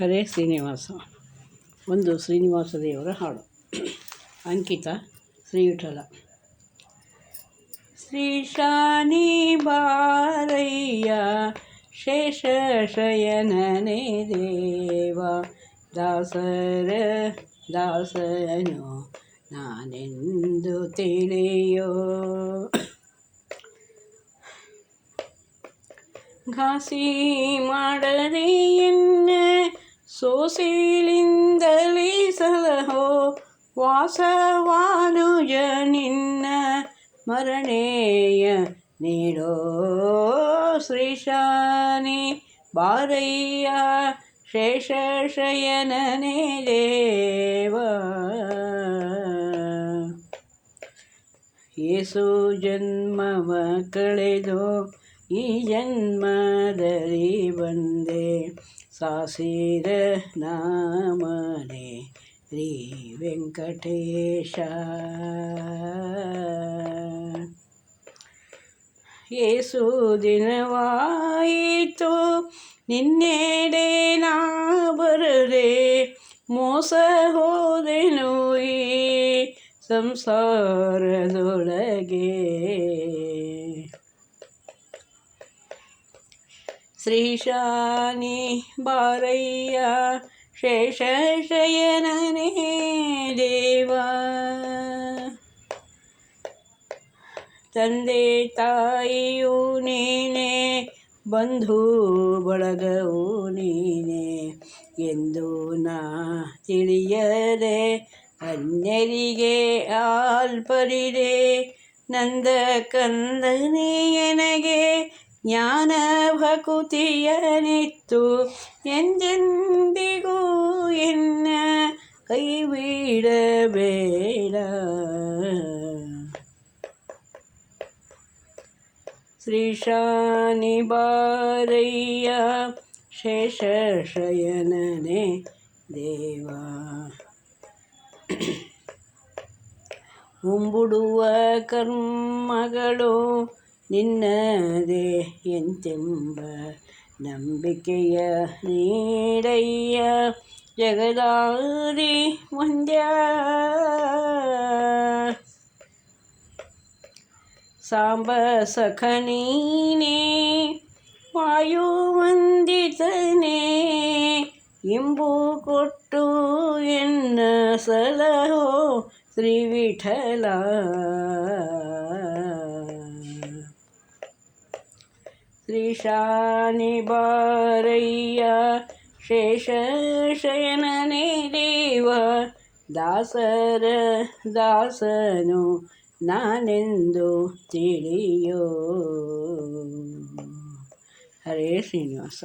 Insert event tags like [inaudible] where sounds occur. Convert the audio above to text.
ಹರೇ ಶ್ರೀನಿವಾಸ. ಒಂದು ಶ್ರೀನಿವಾಸ ದೇವರ ಹಾಡು. ಅಂಕಿತ ಶ್ರೀ ವಿಠಲ ಶ್ರೀ ಶಾನಿ ಬಾರಯ್ಯ ಶೇಷ ಶಯನನೇ ದೇವ. ದಾಸರ, ದಾಸನು ನಾನೆಂದು ತಿಳಿಯೋ? ಘಾಸಿ ಮಾಡದೆ ವಾಸವಾನುಜ ನಿನ್ನ ಮರಣೇಯ ನೀಡೋ ಶ್ರೀಶಾನಿ ಬಾರಯ್ಯ ಶೇಷ ಶಯನನೇ ದೇವ ಏಸು ಜನ್ಮವ ಕಳೆದು ಈ ಜನ್ಮದಲ್ಲಿ ಬಂದೆ ಸಾಸಿರ ನಾಮನೆ ಶ್ರೀ ವೆಂಕಟೇಶ ಏಸು ದಿನವಾಯಿತು ನಿನ್ನೆಡೆ ನಾ ಬರದೆ ಮೋಸ ಹೋದೆನು ಈ ಸಂಸಾರದೊಳಗೆ ಶ್ರೀಶಾನಿ ಬಾರಯ್ಯ ಶೇಷಶಯನನೇ ದೇವ. ತಂದೆ ತಾಯಿಯು ನೀನೆ, ಬಂಧು ಬಳಗವು ನೀನೆ ಎಂದು ನಾ ತಿಳಿಯದೆ, ಅನ್ಯರಿಗೆ ಆಲ್ಪರಿದೆ ನಂದ ಕಂದನೆಯನಗೆ ಜ್ಞಾನ ಭಕುತಿಯನಿತ್ತು ಎಂದೆಂದಿಗೂ ಎನ್ನ ಕೈ ಬಿಡಬೇಡ ಶ್ರೀಶಾನಿ ಬಾರಯ್ಯ ಶೇಷ ಶಯನನೆ ದೇವ. [coughs] ಮುಂಬುಡುವ ಕರ್ಮಗಳು ನಿನ್ನದೇ ಎಂತೆಂಬ ನಂಬಿಕೆಯ ನೀಡಯ್ಯ ಜಗದಾರಿ ಒಂದ್ಯ ಸಾಂಬ ಸಖನೀನೇ ವಾಯುವಂದಿತನೇ ಇಂಬು ಕೊಟ್ಟು ಎನ್ನ ಸಲಹೋ ಶ್ರೀ ಶ್ರೀಶಾನಿ ಬಾರಯ್ಯ ಶಯನ ದೇವ ದಾಸರ ದಾಸನು ನಾನೆಂದು ತಿಳಿಯೋ? ಹರೇ ಶ್ರೀನಿವಾಸ.